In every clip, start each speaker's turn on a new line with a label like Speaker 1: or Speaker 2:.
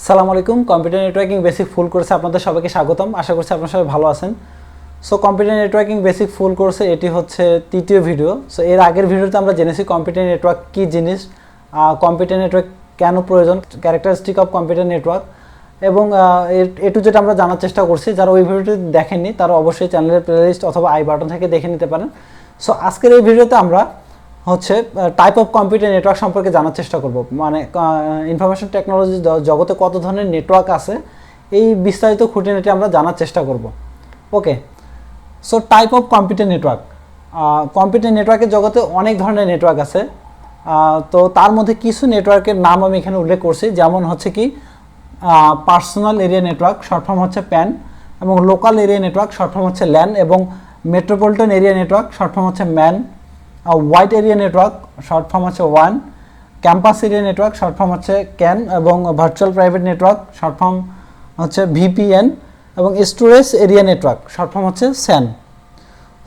Speaker 1: আসসালামু আলাইকুম। Computer networking basic full কোর্সে আপনাদের সবাইকে স্বাগতম। আশা করছি আপনারা সবাই ভালো আছেন। So computer networking basic full কোর্সে এটি হচ্ছে তৃতীয় ভিডিও সো এর আগের ভিডিওতে আমরা জেনেছি কম্পিউটার নেটওয়ার্ক কী জিনিস কম্পিউটার নেটওয়ার্ক কেন প্রয়োজন ক্যারেক্টারিস্টিক অফ কম্পিউটার নেটওয়ার্ক এবং এটু যেটা আমরা জানার চেষ্টা করছি। যারা ওই ভিডিওটি দেখেননি, তারা অবশ্যই চ্যানেলের প্লেলিস্ট অথবা আই বাটন থেকে দেখে নিতে পারেন। সো আজকের এই ভিডিওতে আমরা হচ্ছে টাইপ অফ কম্পিউটার নেটওয়ার্ক সম্পর্কে জানার চেষ্টা করব। মানে ইনফরমেশন টেকনোলজি জগতে কত ধরনের নেটওয়ার্ক আছে, এই বিস্তারিত খুঁটিনাটি আমরা জানার চেষ্টা করব। Okay so type of computer network computer নেটওয়ার্কের জগতে অনেক ধরনের নেটওয়ার্ক আছে। তো তার মধ্যে কিছু নেটওয়ার্কের নাম আমি এখানে উল্লেখ করছি। যেমন হচ্ছে কি personal area network short form হচ্ছে প্যান এবং local area network short form হচ্ছে ল্যান এবং metropolitan area network short form হচ্ছে MAN wide area network short form হচ্ছে one campus area network short form হচ্ছে ক্যান এবং virtual private network short form হচ্ছে VPN এবং storage area network short form হচ্ছে SAN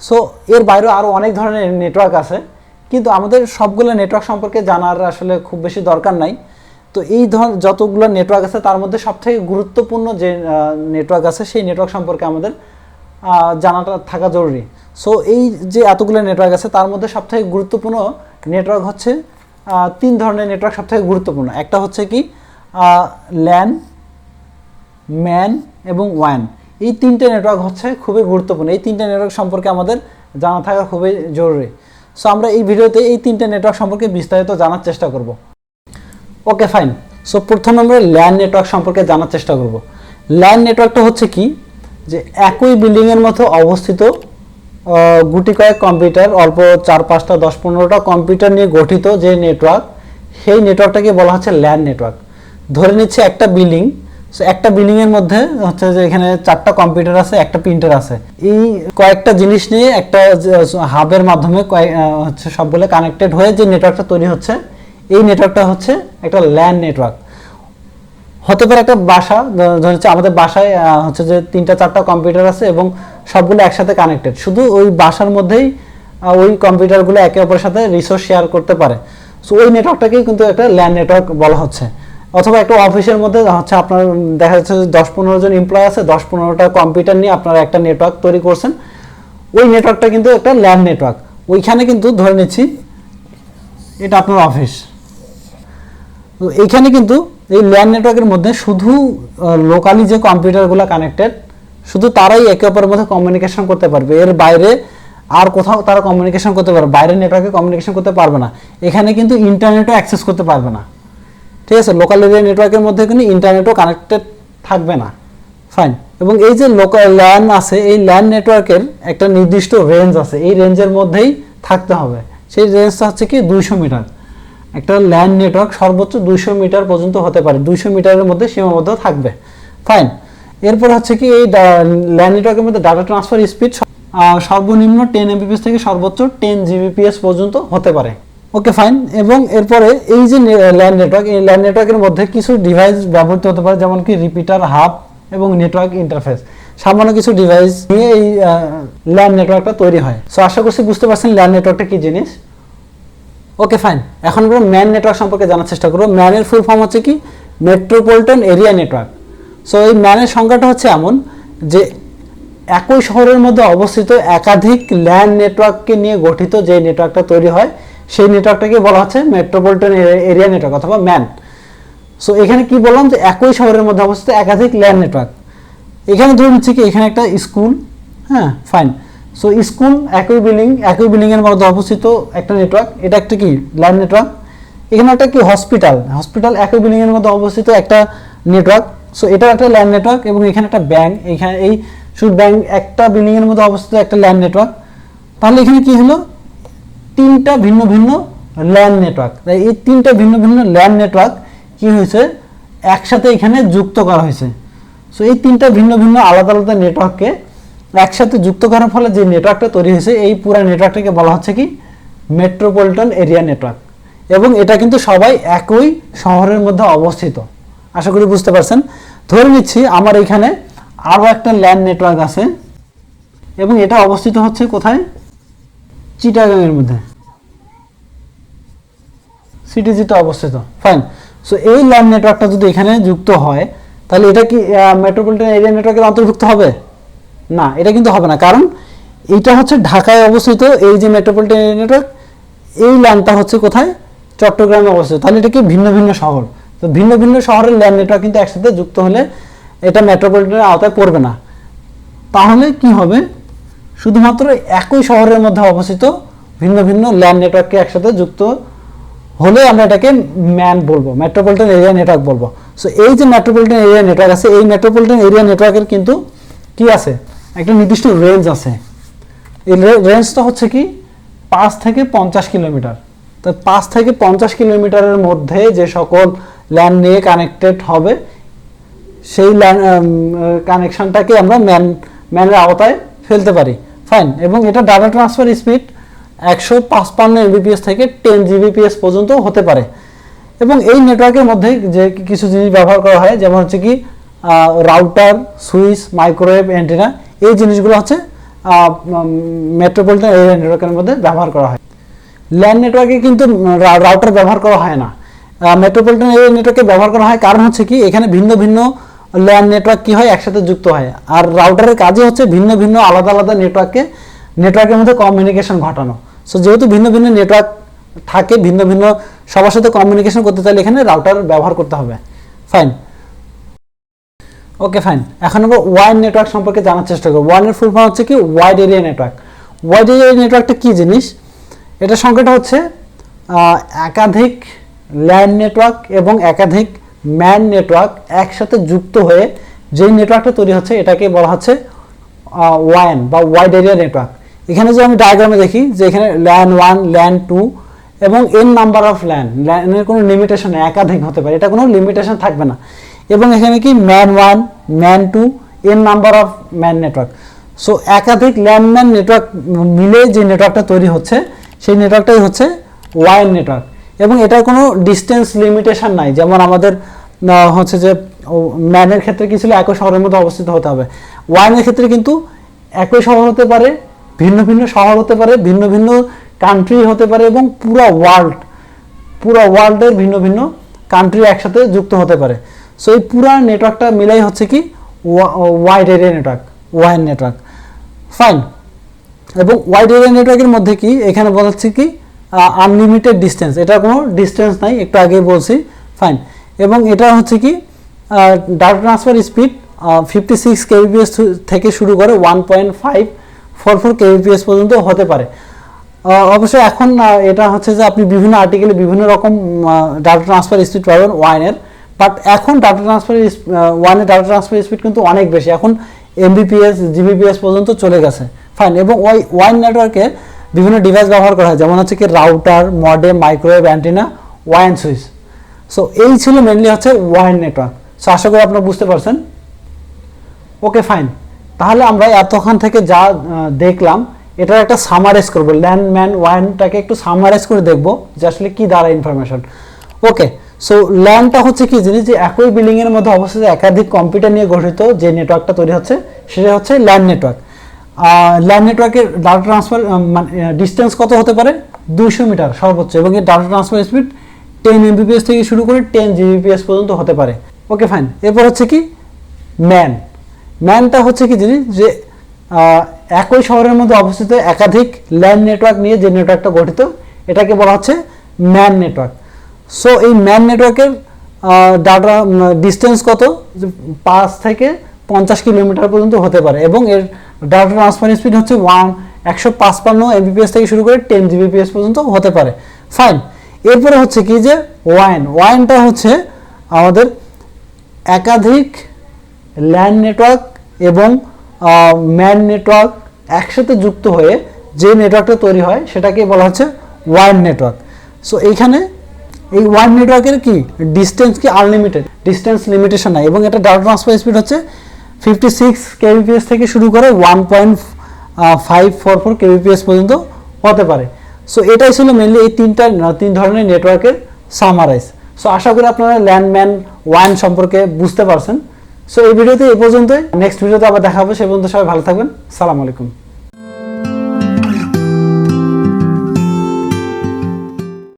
Speaker 1: so এর বাইরেও আরও অনেক ধরনের নেটওয়ার্ক আছে। কিন্তু আমাদের সবগুলো নেটওয়ার্ক সম্পর্কে জানার আসলে খুব বেশি দরকার নাই। তো এই ধর যতগুলো নেটওয়ার্ক আছে, তার মধ্যে সবথেকে গুরুত্বপূর্ণ যে নেটওয়ার্ক আছে, সেই নেটওয়ার্ক সম্পর্কে আমাদের জানাটা থাকা জরুরি। সো এই যে এতগুলো নেটওয়ার্ক আছে, তার মধ্যে সবথেকে গুরুত্বপূর্ণ নেটওয়ার্ক হচ্ছে তিন ধরনের নেটওয়ার্ক সবথেকে গুরুত্বপূর্ণ। একটা হচ্ছে কি ল্যান ম্যান এবং ওয়ান এই তিনটে নেটওয়ার্ক হচ্ছে খুবই গুরুত্বপূর্ণ। এই তিনটে নেটওয়ার্ক সম্পর্কে আমাদের জানা থাকা খুবই জরুরি। সো আমরা এই ভিডিওতে এই তিনটে নেটওয়ার্ক সম্পর্কে বিস্তারিত জানার চেষ্টা করব। ওকে ফাইন সো প্রথমে আমরা ল্যান নেটওয়ার্ক সম্পর্কে জানার চেষ্টা করব। ল্যান নেটওয়ার্কটা হচ্ছে কি যে একই বিল্ডিংয়ের মধ্যে অবস্থিত গুটি কয়েক কম্পিউটার অল্প চার পাঁচটা, দশ পনেরোটা কম্পিউটার নিয়ে গঠিত যে নেটওয়ার্ক সেই নেটওয়ার্কটাকে বলা হচ্ছে ল্যান নেটওয়ার্ক ধরে নিচ্ছে একটা বিল্ডিং সো একটা বিল্ডিংয়ের মধ্যে হচ্ছে যে এখানে চারটা কম্পিউটার আছে, একটা প্রিন্টার আছে। এই কয়েকটা জিনিস নিয়ে একটা হাবের মাধ্যমে হচ্ছে সবগুলো কানেক্টেড হয়ে যে নেটওয়ার্কটা তৈরি হচ্ছে, এই নেটওয়ার্কটা হচ্ছে একটা ল্যান নেটওয়ার্ক হতে পারে একটা বাসা হচ্ছে আমাদের বাসায় হচ্ছে যে তিনটা, চারটা কম্পিউটার আছে এবং সবগুলো একসাথে কানেক্টেড শুধু ওই বাসার মধ্যেই ওই কম্পিউটারগুলো একে অপরের সাথে রিসোর্স শেয়ার করতে পারে। সো ওই নেটওয়ার্কটাকেই কিন্তু একটা ল্যান্ড নেটওয়ার্ক বলা হচ্ছে। অথবা একটা অফিসের মধ্যে, হচ্ছে আপনার, দেখা যাচ্ছে দশ পনেরো জন এমপ্লয় আছে, দশ পনেরোটা কম্পিউটার নিয়ে আপনারা একটা নেটওয়ার্ক তৈরি করছেন। ওই নেটওয়ার্কটা কিন্তু একটা ল্যান্ড নেটওয়ার্ক ওইখানে কিন্তু ধরে নিচ্ছি, এটা আপনার অফিস এইখানে কিন্তু এই ল্যান নেটওয়ার্কের মধ্যে শুধু লোকালি যে কম্পিউটারগুলো কানেক্টেড শুধু তারাই একে অপরের মধ্যে কমিউনিকেশন করতে পারবে। এর বাইরে আর কোথাও তারা কমিউনিকেশন করতে পারবে, বাইরের নেটওয়ার্কে কমিউনিকেশন করতে পারবে না। এখানে কিন্তু ইন্টারনেটও অ্যাক্সেস করতে পারবে না। ঠিক আছে? লোকাল এরিয়া নেটওয়ার্কের মধ্যে কিন্তু ইন্টারনেটও কানেক্টেড থাকবে না। ফাইন এবং এই যে লোকাল ল্যান আছে, এই ল্যান নেটওয়ার্কের একটা নির্দিষ্ট রেঞ্জ আছে। এই রেঞ্জের মধ্যেই থাকতে হবে। সেই রেঞ্জটা হচ্ছে কি দুইশো মিটার। একটা ল্যান্ড নেটওয়ার্ক সর্বোচ্চ দুইশো মিটার পর্যন্ত হতে পারে। দুইশো মিটারের মধ্যে সীমাবদ্ধ থাকবে। ফাইন এরপর হচ্ছে কি এই ল্যান্ড নেটওয়ার্কের মধ্যে ডাটা ট্রান্সফার স্পিড সর্বনিম্ন টেন এমবিপিএস থেকে সর্বোচ্চ টেন জিবিপিএস পর্যন্ত হতে পারে। ওকে ফাইন এবং এরপরে এই যে ল্যান্ড নেটওয়ার্ক এই ল্যান্ড নেটওয়ার্কের মধ্যে কিছু ডিভাইস ব্যবহৃত হতে পারে, যেমন কি রিপিটার হাব এবং নেটওয়ার্ক ইন্টারফেস সামান্য কিছু ডিভাইস নিয়ে এই ল্যান্ড নেটওয়ার্কটা তৈরি হয়। সো আশা করছি বুঝতে পারছেন ল্যান্ড নেটওয়ার্কটা কি জিনিস? ওকে ফাইন এখন আমরা ম্যান নেটওয়ার্ক সম্পর্কে জানার চেষ্টা করব। ম্যানের ফুল ফর্ম হচ্ছে কি? মেট্রোপলিটন এরিয়া নেটওয়ার্ক সো এই ম্যানের সংখ্যাটা হচ্ছে এমন যে একই শহরের মধ্যে অবস্থিত একাধিক ল্যান্ড নেটওয়ার্ককে নিয়ে গঠিত যে নেটওয়ার্কটা তৈরি হয়, সেই নেটওয়ার্কটাকে বলা হচ্ছে মেট্রোপলিটন এরিয়া নেটওয়ার্ক অথবা ম্যান সো এখানে কি বললাম যে একই শহরের মধ্যে অবস্থিত একাধিক ল্যান্ড নেটওয়ার্ক এখানে ধরে নিচ্ছি কি, এখানে একটা স্কুল হ্যাঁ ফাইন সো স্কুল একই বিল্ডিং একই বিল্ডিং এর মধ্যে অবস্থিত একটা নেটওয়ার্ক এটা একটা কি? ল্যান্ড নেটওয়ার্ক এখানে একটা কি? হসপিটাল হসপিটাল একই বিল্ডিং এর মধ্যে অবস্থিত একটা নেটওয়ার্ক সো এটা একটা ল্যান্ড নেটওয়ার্ক এবং এখানে একটা ব্যাংক এখানে এই শুধু ব্যাংক একটা বিল্ডিং এর মধ্যে অবস্থিত একটা ল্যান্ড নেটওয়ার্ক তাহলে এখানে কি হলো? তিনটা ভিন্ন ভিন্ন ল্যান্ড নেটওয়ার্ক তাই এই তিনটা ভিন্ন ভিন্ন ল্যান্ড নেটওয়ার্ক কি হয়েছে? একসাথে এখানে যুক্ত করা হয়েছে। সো এই তিনটা ভিন্ন ভিন্ন আলাদা আলাদা নেটওয়ার্ককে একসাথে যুক্ত করার ফলে যে নেটওয়ার্কটা তৈরি হয়েছে, এই পুরো নেটওয়ার্কটাকে বলা হচ্ছে কি? মেট্রোপলিটন এরিয়া নেটওয়ার্ক এবং এটা কিন্তু সবাই একই শহরের মধ্যে অবস্থিত। আশা করি বুঝতে পারছেন? ধরে নিচ্ছি আমার এখানে আরও একটা ল্যান্ড নেটওয়ার্ক আছে। এবং এটা অবস্থিত হচ্ছে কোথায়? চিটাগাংয়ের মধ্যে। সিটিজিতে অবস্থিত। ফাইন সো এই ল্যান্ড নেটওয়ার্কটা যদি এখানে যুক্ত হয়, তাহলে এটা কি মেট্রোপলিটন এরিয়া নেটওয়ার্কের অন্তর্ভুক্ত হবে? না, এটা কিন্তু হবে না। কারণ এটা হচ্ছে ঢাকায় অবস্থিত এই যে মেট্রোপলিটন নেটওয়ার্ক এই ল্যান্ডটা হচ্ছে কোথায়? চট্টগ্রামে অবস্থিত। তাহলে এটা কি ভিন্ন ভিন্ন শহর? তো ভিন্ন ভিন্ন শহরের ল্যান্ড নেটওয়ার্ক কিন্তু একসাথে যুক্ত হলে এটা মেট্রোপলিটনের আওতায় পড়বে না। তাহলে কি হবে? শুধুমাত্র একই শহরের মধ্যে অবস্থিত ভিন্ন ভিন্ন ল্যান্ড নেটওয়ার্ককে একসাথে যুক্ত হলে আমরা এটাকে ম্যান বলব মেট্রোপলিটন এরিয়া নেটওয়ার্ক বলব। সো এই যে মেট্রোপলিটন এরিয়া নেটওয়ার্ক আছে, এই মেট্রোপলিটন এরিয়া নেটওয়ার্কের কিন্তু কি আছে? একটা নির্দিষ্ট রেঞ্জ আছে। এই রেঞ্জটা হচ্ছে কি, পাঁচ থেকে পঞ্চাশ কিলোমিটার। তো পাঁচ থেকে পঞ্চাশ কিলোমিটারের মধ্যে যে সকল ল্যান্ড নিয়ে কানেক্টেড হবে, সেই ল্যান্ড কানেকশনটাকে আমরা ম্যান ম্যানের আওতায় ফেলতে পারি। ফাইন এবং এটা ডাটা ট্রান্সফার স্পিড একশো পাঁচপান্ন এমবিপিএস থেকে টেন জিবিপিএস পর্যন্ত হতে পারে। এবং এই নেটওয়ার্কের মধ্যে যে কিছু জিনিস ব্যবহার করা হয়, যেমন হচ্ছে কি রাউটার সুইচ মাইক্রোওয়েভ অ্যান্টেনা এই জিনিসগুলো হচ্ছে মেট্রোপলিটন এরিয়া নেটওয়ার্কের মধ্যে ব্যবহার করা হয়। ল্যান্ড নেটওয়ার্কে কিন্তু রাউটার ব্যবহার করা হয় না। মেট্রোপলিটন এরিয়া নেটওয়ার্কে ব্যবহার করা হয়, কারণ হচ্ছে কি, এখানে ভিন্ন ভিন্ন ল্যান্ড নেটওয়ার্ক কি হয়, একসাথে যুক্ত হয়। আর রাউটারের কাজই হচ্ছে ভিন্ন ভিন্ন, আলাদা আলাদা নেটওয়ার্ককে নেটওয়ার্কের মধ্যে কমিউনিকেশন ঘটানো। সো যেহেতু ভিন্ন ভিন্ন নেটওয়ার্ক থাকে, ভিন্ন ভিন্ন সবার সাথে কমিউনিকেশন করতে চাইলে এখানে রাউটার ব্যবহার করতে হবে। ফাইন ওকে ফাইন এখন আমরা ওয়াইড নেটওয়ার্ক সম্পর্কে জানার চেষ্টা করব। ওয়াইনের ফুল ফর্ম হচ্ছে কি? Wide area network wide area নেটওয়ার্কটা কী জিনিস? এটা সংখ্যাটা হচ্ছে একাধিক ল্যান্ড নেটওয়ার্ক এবং একাধিক ম্যান নেটওয়ার্ক একসাথে যুক্ত হয়ে যেই নেটওয়ার্কটা তৈরি হচ্ছে, এটাকে বলা হচ্ছে ওয়ান বা ওয়াইড এরিয়া নেটওয়ার্ক এখানে যে আমি ডায়াগ্রামে দেখি যে এখানে ল্যান্ড ওয়ান ল্যান্ড টু এবং এন নাম্বার অফ ল্যান্ড ল্যান্ডের কোনো লিমিটেশন একাধিক হতে পারে। এটা কোনো লিমিটেশন থাকবে না। এবং এখানে কি MAN one MAN two N number of MAN network so একাধিক ল্যান্ডম্যান নেটওয়ার্ক মিলে যে নেটওয়ার্কটা তৈরি হচ্ছে, সেই নেটওয়ার্কটাই হচ্ছে ওয়াইন নেটওয়ার্ক এবং এটার কোনো ডিস্টেন্স লিমিটেশন নাই। যেমন আমাদের হচ্ছে যে ম্যানের ক্ষেত্রে কি ছিল? একই শহরের মধ্যে অবস্থিত হতে হবে। ওয়াইনের ক্ষেত্রে কিন্তু একই শহর হতে পারে, ভিন্ন ভিন্ন শহর হতে পারে, ভিন্ন ভিন্ন কান্ট্রি হতে পারে এবং পুরো ওয়ার্ল্ড পুরো ওয়ার্ল্ডের ভিন্ন ভিন্ন কান্ট্রি একসাথে যুক্ত হতে পারে। সো এই পুরো নেটওয়ার্কটা মিলাই হচ্ছে কি ওয়াইড এরিয়া নেটওয়ার্ক ওয়াইন নেটওয়ার্ক ফাইন এবং ওয়াইড এরিয়া নেটওয়ার্কের মধ্যে কি, এখানে বলা হচ্ছে কি আনলিমিটেড ডিস্টেন্স এটার কোনো ডিস্টেন্স নাই, একটু আগে বলছি। ফাইন এবং এটা হচ্ছে কি data transfer speed fifty six kbps থেকে শুরু করে one point five four four kbps পর্যন্ত হতে পারে। অবশ্যই এখন এটা হচ্ছে যে আপনি বিভিন্ন আর্টিকেলে বিভিন্ন রকম ডাটা ট্রান্সফার স্পিড পাবেন ওয়াইনের বাট এখন ডাটা ট্রান্সফার ওয়ানে ডাটা ট্রান্সফার স্পিড কিন্তু অনেক বেশি। এখন এমবিপিএস জিবিপিএস পর্যন্ত চলে গেছে। ফাইন এবং ওই ওয়াইন নেটওয়ার্কে বিভিন্ন ডিভাইস ব্যবহার করা হয়। যেমন হচ্ছে কি রাউটার মডেম মাইক্রোওয়েভ অ্যান্টিনা ওয়াইন সুইচ সো এই ছিল মেনলি হচ্ছে ওয়াইন নেটওয়ার্ক সো আশা করি আপনারা বুঝতে পারছেন। ওকে ফাইন তাহলে আমরা এতক্ষণ থেকে যা দেখলাম, এটার একটা সামারাইজ করব। ল্যান্ড ল্যান্ডম্যান ওয়ানটাকে একটু সামারাইজ করে দেখব যে আসলে কি দ্বারা ইনফরমেশন ওকে সো ল্যান্ডটা হচ্ছে কি জিনিস যে একই বিল্ডিং এর মধ্যে অবস্থিত একাধিক কম্পিউটার নিয়ে গঠিত যে নেটওয়ার্কটা তৈরি হচ্ছে, সেটা হচ্ছে ল্যান্ড নেটওয়ার্ক ল্যান্ড নেটওয়ার্কের ডাটা ট্রান্সফার মানে ডিস্টেন্স কত হতে পারে? দুইশো মিটার সর্বোচ্চ, এবং এর data transfer speed ten Mbps থেকে শুরু করে টেন জিবিপিএস পর্যন্ত হতে পারে। ওকে ফাইন এরপর হচ্ছে কি ম্যান ম্যানটা হচ্ছে কি জিনিস যে একই শহরের মধ্যে অবস্থিত একাধিক ল্যান্ড নেটওয়ার্ক নিয়ে যে নেটওয়ার্কটা গঠিত, এটাকে বলা হচ্ছে ম্যান নেটওয়ার্ক সো এই ম্যান নেটওয়ার্কের ডাটা ডিস্টেন্স কত? পাঁচ থেকে পঞ্চাশ কিলোমিটার পর্যন্ত হতে পারে এবং এর ডাটা ট্রান্সফার স্পিড হচ্ছে ওয়ান একশো পাঁচপান্ন এমবিপিএস থেকে শুরু করে টেন জিবিপিএস পর্যন্ত হতে পারে। ফাইন এরপরে হচ্ছে কি যে ওয়াইন ওয়াইনটা হচ্ছে আমাদের একাধিক ল্যান্ড নেটওয়ার্ক এবং ম্যান নেটওয়ার্ক একসাথে যুক্ত হয়ে যে নেটওয়ার্কটা তৈরি হয় সেটাকে বলা হচ্ছে ওয়াইন নেটওয়ার্ক সো এইখানে এই ওয়াইন নেটওয়ার্কের কি? ডিস্টেন্স কি আনলিমিটেড ডিস্টেন্স লিমিটেশন নাই। এবং এটা ডাটা ট্রান্সফার স্পিড হচ্ছে ফিফটি সিক্স কেবিপিএস থেকে শুরু করে one point five four four kbps পর্যন্ত হতে পারে। সো এটাই ছিল মেনলি এই তিনটা তিন ধরনের নেটওয়ার্কের সামারাইজ সো আশা করি আপনারা ল্যান্ডম্যান ওয়ান সম্পর্কে বুঝতে পারছেন। সো এই ভিডিওতে এই পর্যন্তই। নেক্সট ভিডিওতে আবার দেখা হবে। সে পর্যন্ত সবাই ভালো থাকবেন। সালাম আলাইকুম।